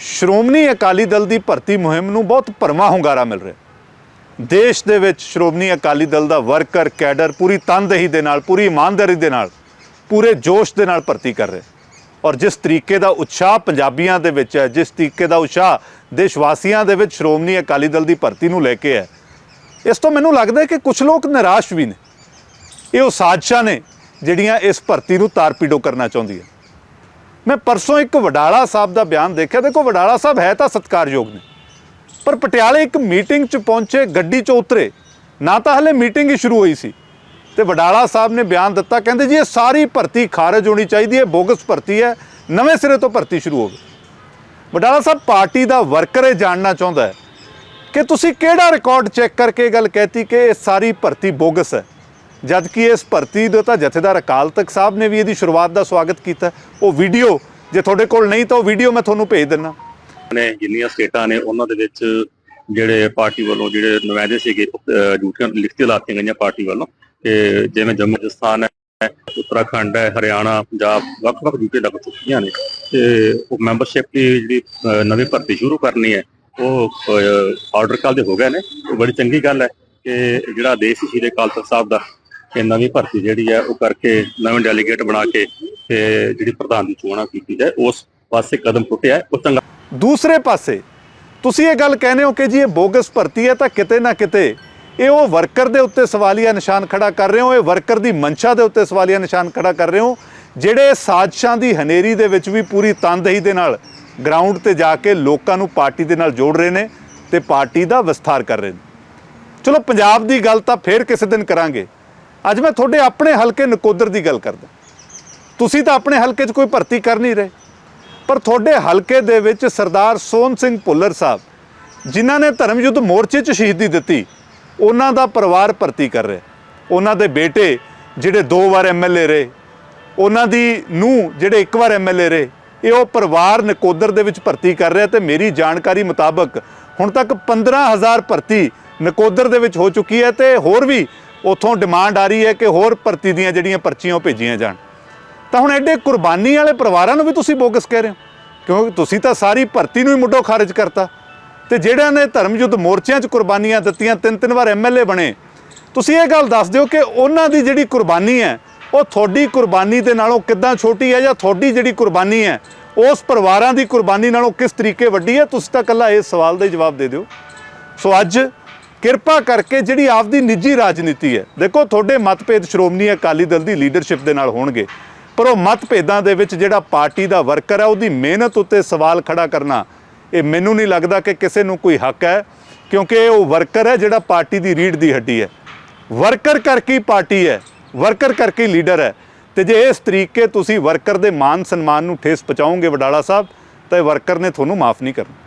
ਸ਼੍ਰੋਮਣੀ ਅਕਾਲੀ ਦਲ ਦੀ ਭਰਤੀ ਮੁਹਿੰਮ ਨੂੰ ਬਹੁਤ ਭਰਵਾਂ ਹੁੰਗਾਰਾ ਮਿਲ ਰਿਹਾ ਦੇਸ਼ ਦੇ ਵਿੱਚ ਸ਼੍ਰੋਮਣੀ ਅਕਾਲੀ ਦਲ ਦਾ ਵਰਕਰ, ਕੈਡਰ ਪੂਰੀ ਤਨਦੇਹੀ ਦੇ ਨਾਲ, ਪੂਰੀ ਇਮਾਨਦਾਰੀ ਦੇ ਨਾਲ, ਪੂਰੇ ਜੋਸ਼ ਦੇ ਨਾਲ ਭਰਤੀ ਕਰ ਰਿਹਾ ਔਰ ਜਿਸ ਤਰੀਕੇ ਦਾ ਉਤਸ਼ਾਹ ਪੰਜਾਬੀਆਂ ਦੇ ਵਿੱਚ ਹੈ, ਜਿਸ ਤਰੀਕੇ ਦਾ ਉਤਸ਼ਾਹ ਦੇਸ਼ ਵਾਸੀਆਂ ਦੇ ਵਿੱਚ ਸ਼੍ਰੋਮਣੀ ਅਕਾਲੀ ਦਲ ਦੀ ਭਰਤੀ ਨੂੰ ਲੈ ਕੇ ਹੈ, ਇਸ ਤੋਂ ਮੈਨੂੰ ਲੱਗਦਾ ਹੈ ਕਿ ਕੁਝ ਲੋਕ ਨਿਰਾਸ਼ ਵੀ ਨੇ। ਇਹ ਉਹ ਸਾਜ਼ਿਸ਼ਾਂ ਨੇ ਜਿਹੜੀਆਂ ਇਸ ਭਰਤੀ ਨੂੰ ਤਾਰਪੀਡੋ ਕਰਨਾ ਚਾਹੁੰਦੀਆਂ। ਮੈਂ ਪਰਸੋਂ ਇੱਕ ਵਡਾਲਾ ਸਾਹਿਬ ਦਾ ਬਿਆਨ ਦੇਖਿਆ। ਦੇਖੋ, ਵਡਾਲਾ ਸਾਹਿਬ ਹੈ ਤਾਂ ਸਤਿਕਾਰਯੋਗ ਨੇ। ਪਰ ਪਟਿਆਲੇ ਇੱਕ ਮੀਟਿੰਗ 'ਚ ਪਹੁੰਚੇ, ਗੱਡੀ 'ਚ ਉਤਰੇ, ਨਾ ਤਾਂ ਹਲੇ ਮੀਟਿੰਗ ਹੀ ਸ਼ੁਰੂ ਹੋਈ ਸੀ। ਤੇ ਵਡਾਲਾ ਸਾਹਿਬ ਨੇ ਬਿਆਨ ਦਿੱਤਾ, ਕਹਿੰਦੇ ਜੀ, ਇਹ ਸਾਰੀ ਭਰਤੀ ਖਾਰਜ ਹੋਣੀ ਚਾਹੀਦੀ ਹੈ, ਬੋਗਸ ਭਰਤੀ ਹੈ, ਨਵੇਂ ਸਿਰੇ ਤੋਂ ਭਰਤੀ ਸ਼ੁਰੂ ਹੋਵੇ ਵਡਾਲਾ ਸਾਹਿਬ ਪਾਰਟੀ ਦਾ ਵਰਕਰ ਇਹ ਜਾਣਨਾ ਚਾਹੁੰਦਾ ਹੈ ਕਿ ਤੁਸੀਂ ਕਿਹੜਾ ਰਿਕਾਰਡ ਚੈੱਕ ਕਰਕੇ ਇਹ ਗੱਲ ਕਹਿਤੀ ਕਿ ਇਹ ਸਾਰੀ ਭਰਤੀ ਬੋਗਸ ਹੈ? ਜਦਕਿ ਇਸ ਭਰਤੀ ਦੇ ਤਾਂ ਜਥੇਦਾਰ ਅਕਾਲ ਤਖਤ ਸਾਹਿਬ ਨੇ ਵੀ ਇਹਦੀ ਸ਼ੁਰੂਆਤ ਦਾ ਸਵਾਗਤ ਕੀਤਾ। ਉਹ ਵੀਡੀਓ, ਜੇ ਤੁਹਾਡੇ ਕੋਲ ਨਹੀਂ ਤਾਂ ਉਹ ਵੀਡੀਓ ਮੈਂ ਤੁਹਾਨੂੰ ਭੇਜ ਦਿੰਦਾ। ਨੇ ਜਿੰਨੀਆਂ ਸਟੇਟਾਂ ਨੇ, ਉਹਨਾਂ ਦੇ ਵਿੱਚ ਜਿਹੜੇ ਪਾਰਟੀ ਵੱਲੋਂ ਜਿਹੜੇ ਨੁਮਾਇੰਦੇ ਸੀਗੇ ਅਹ ਲਿਖਤੀ ਲਾਤੀਆਂ ਗਈਆਂ ਪਾਰਟੀ ਵੱਲੋਂ। ਕਿ ਜਿਵੇਂ ਜੰਮੂ ਰਾਜਸਥਾਨ ਹੈ, ਉੱਤਰਾਖੰਡ ਹੈ, ਹਰਿਆਣਾ, ਪੰਜਾਬ, ਵੱਖ-ਵੱਖ ਡਿਊਟੀਆਂ ਲੱਗ ਚੁੱਕੀਆਂ ਨੇ। ਤੇ ਉਹ ਮੈਂਬਰਸ਼ਿਪ ਦੀ ਜਿਹੜੀ ਨਵੀਂ ਭਰਤੀ ਸ਼ੁਰੂ ਕਰਨੀ ਹੈ, ਉਹ ਆਰਡਰ ਕੱਲ ਦੇ ਹੋ ਗਏ ਨੇ। ਉਹ ਬੜੀ ਚੰਗੀ ਗੱਲ ਹੈ ਕਿ ਜਿਹੜਾ ਦੇਸ਼ ਸੀ ਸ਼੍ਰੀ ਅਕਾਲ ਤਖਤ ਸਾਹਿਬ ਦਾ ਕਿ ਨਵੀਂ ਭਰਤੀ ਜਿਹੜੀ ਹੈ ਉਹ ਕਰਕੇ ਨਵੇਂ ਡੈਲੀਗੇਟ ਬਣਾ ਕੇ ਤੇ ਜਿਹੜੀ ਪ੍ਰਧਾਨ ਦੀ ਚੋਣਾਂ ਕੀਤੀ ਜਾਏ, ਉਸ ਪਾਸੇ ਕਦਮ ਪੁੱਟਿਆ ਉਹ ਚੰਗਾ ਦੂਸਰੇ ਪਾਸੇ, ਤੁਸੀਂ ਇਹ ਗੱਲ ਕਹਿੰਦੇ ਹੋ ਕਿ ਜੀ ਇਹ ਬੋਗਸ ਭਰਤੀ ਹੈ ਤਾਂ ਕਿਤੇ ਨਾ ਕਿਤੇ ਇਹ ਉਹ ਵਰਕਰ ਦੇ ਉੱਤੇ ਸਵਾਲੀਆ ਨਿਸ਼ਾਨ ਖੜਾ ਕਰ ਰਹੇ ਹੋ, ਇਹ ਵਰਕਰ ਦੀ ਮਨਸ਼ਾ ਦੇ ਉੱਤੇ ਸਵਾਲੀਆ ਨਿਸ਼ਾਨ ਖੜਾ ਕਰ ਰਹੇ ਹੋ, ਜਿਹੜੇ ਸਾਜ਼ਿਸ਼ਾਂ ਦੀ ਹਨੇਰੀ ਦੇ ਵਿੱਚ ਵੀ ਪੂਰੀ ਤਨਦੇਹੀ ਦੇ ਨਾਲ ਗਰਾਊਂਡ ਤੇ ਜਾ ਕੇ ਲੋਕਾਂ ਨੂੰ ਪਾਰਟੀ ਦੇ ਨਾਲ ਜੋੜ ਰਹੇ ਨੇ ਤੇ ਪਾਰਟੀ ਦਾ ਵਿਸਥਾਰ ਕਰ ਰਹੇ ਨੇ। ਚਲੋ, ਪੰਜਾਬ ਦੀ ਗੱਲ ਤਾਂ ਫੇਰ ਕਿਸੇ ਦਿਨ ਕਰਾਂਗੇ। ਅੱਜ ਮੈਂ ਤੁਹਾਡੇ ਆਪਣੇ ਹਲਕੇ ਨਕੋਦਰ ਦੀ ਗੱਲ ਕਰਦਾ। ਤੁਸੀਂ ਤਾਂ ਆਪਣੇ ਹਲਕੇ 'ਚ ਕੋਈ ਭਰਤੀ ਕਰ ਨਹੀਂ ਰਹੇ। ਪਰ ਤੁਹਾਡੇ ਹਲਕੇ ਦੇ ਵਿੱਚ ਸਰਦਾਰ ਸੋਹਣ ਸਿੰਘ ਭੁੱਲਰ ਸਾਹਿਬ, ਜਿਨ੍ਹਾਂ ਨੇ ਧਰਮ ਯੁੱਧ ਮੋਰਚੇ 'ਚ ਸ਼ਹੀਦੀ ਦਿੱਤੀ, ਉਹਨਾਂ ਦਾ ਪਰਿਵਾਰ ਭਰਤੀ ਕਰ ਰਿਹਾ। ਉਹਨਾਂ ਦੇ ਬੇਟੇ ਜਿਹੜੇ ਦੋ ਵਾਰ ਐਮਐਲਏ ਰਹੇ, ਉਹਨਾਂ ਦੀ ਨੂੰ ਜਿਹੜੇ ਇੱਕ ਵਾਰ ਐਮਐਲਏ ਰਹੇ, ਇਹ ਉਹ ਪਰਿਵਾਰ ਨਕੋਦਰ ਦੇ ਵਿੱਚ ਭਰਤੀ ਕਰ ਰਿਹਾ ਤੇ ਮੇਰੀ ਜਾਣਕਾਰੀ ਮੁਤਾਬਕ ਹੁਣ ਤੱਕ 15000 ਭਰਤੀ ਨਕੋਦਰ ਦੇ ਵਿੱਚ ਹੋ ਚੁੱਕੀ ਹੈ ਤੇ ਹੋਰ ਵੀ ਉਥੋਂ ਡਿਮਾਂਡ ਆ ਰਹੀ ਹੈ ਕਿ ਹੋਰ ਭਰਤੀ ਦੀਆਂ ਜਿਹੜੀਆਂ ਪਰਚੀਆਂ ਉਹ ਭੇਜੀਆਂ ਜਾਣ। ਤਾਂ ਹੁਣ ਐਡੇ ਕੁਰਬਾਨੀ ਵਾਲੇ ਪਰਿਵਾਰਾਂ ਨੂੰ ਵੀ ਤੁਸੀਂ ਬੋਗਸ ਕਹਿ ਰਹੇ ਹੋ? ਕਿਉਂਕਿ ਤੁਸੀਂ ਤਾਂ ਸਾਰੀ ਭਰਤੀ ਨੂੰ ਹੀ ਮੁੱਢੋਂ ਖਾਰਜ ਕਰਤਾ। ਤੇ ਜਿਹੜਿਆਂ ਨੇ ਧਰਮ ਯੁੱਧ ਮੋਰਚਿਆਂ 'ਚ ਕੁਰਬਾਨੀਆਂ ਦਿੱਤੀਆਂ ਤਿੰਨ ਤਿੰਨ ਵਾਰ ਐਮਐਲਏ ਬਣੇ, ਤੁਸੀਂ ਇਹ ਗੱਲ ਦੱਸ ਦਿਓ ਕਿ ਉਹਨਾਂ ਦੀ ਜਿਹੜੀ ਕੁਰਬਾਨੀ ਹੈ, ਉਹ ਤੁਹਾਡੀ ਕੁਰਬਾਨੀ ਦੇ ਨਾਲੋਂ ਕਿੱਦਾਂ ਛੋਟੀ ਹੈ ਜਾਂ ਤੁਹਾਡੀ ਜਿਹੜੀ ਕੁਰਬਾਨੀ ਹੈ, ਉਸ ਪਰਿਵਾਰਾਂ ਦੀ ਕੁਰਬਾਨੀ ਨਾਲੋਂ ਕਿਸ ਤਰੀਕੇ ਵੱਡੀ ਹੈ? ਤੁਸੀਂ ਤਾਂ ਇਕੱਲਾ ਇਸ ਸਵਾਲ ਦਾ ਹੀ ਜਵਾਬ ਦੇ ਦਿਓ। ਸੋ ਅੱਜ ਕਿਰਪਾ ਕਰਕੇ ਜਿਹੜੀ ਆਪਦੀ ਨਿੱਜੀ ਰਾਜਨੀਤੀ ਹੈ, ਦੇਖੋ ਤੁਹਾਡੇ ਮਤਭੇਦ ਸ਼੍ਰੋਮਣੀ ਅਕਾਲੀ ਦਲ ਦੀ ਲੀਡਰਸ਼ਿਪ ਦੇ ਨਾਲ ਹੋਣਗੇ, ਪਰ ਉਹ ਮਤਭੇਦਾਂ ਦੇ ਵਿੱਚ ਜਿਹੜਾ ਪਾਰਟੀ ਦਾ ਵਰਕਰ ਹੈ, ਉਹਦੀ ਮਿਹਨਤ ਉੱਤੇ ਸਵਾਲ ਖੜਾ ਕਰਨਾ, ਇਹ ਮੈਨੂੰ ਨਹੀਂ ਲੱਗਦਾ ਕਿ ਕਿਸੇ ਨੂੰ ਕੋਈ ਹੱਕ ਹੈ, ਕਿਉਂਕਿ ਇਹ ਉਹ ਵਰਕਰ ਹੈ ਜਿਹੜਾ ਪਾਰਟੀ ਦੀ ਰੀੜ ਦੀ ਹੱਡੀ ਹੈ। ਵਰਕਰ ਕਰਕੇ ਹੀ ਪਾਰਟੀ ਹੈ, ਵਰਕਰ ਕਰਕੇ ਹੀ ਲੀਡਰ ਹੈ। ਤੇ ਜੇ ਇਸ ਤਰੀਕੇ ਤੁਸੀਂ ਵਰਕਰ ਦੇ ਮਾਨ ਸਨਮਾਨ ਨੂੰ ਠੇਸ ਪਹੁੰਚਾਓਗੇ ਵਡਾਲਾ ਸਾਹਿਬ, ਤਾਂ ਇਹ ਵਰਕਰ ਨੇ ਤੁਹਾਨੂੰ ਮਾਫ ਨਹੀਂ ਕਰਨਾ।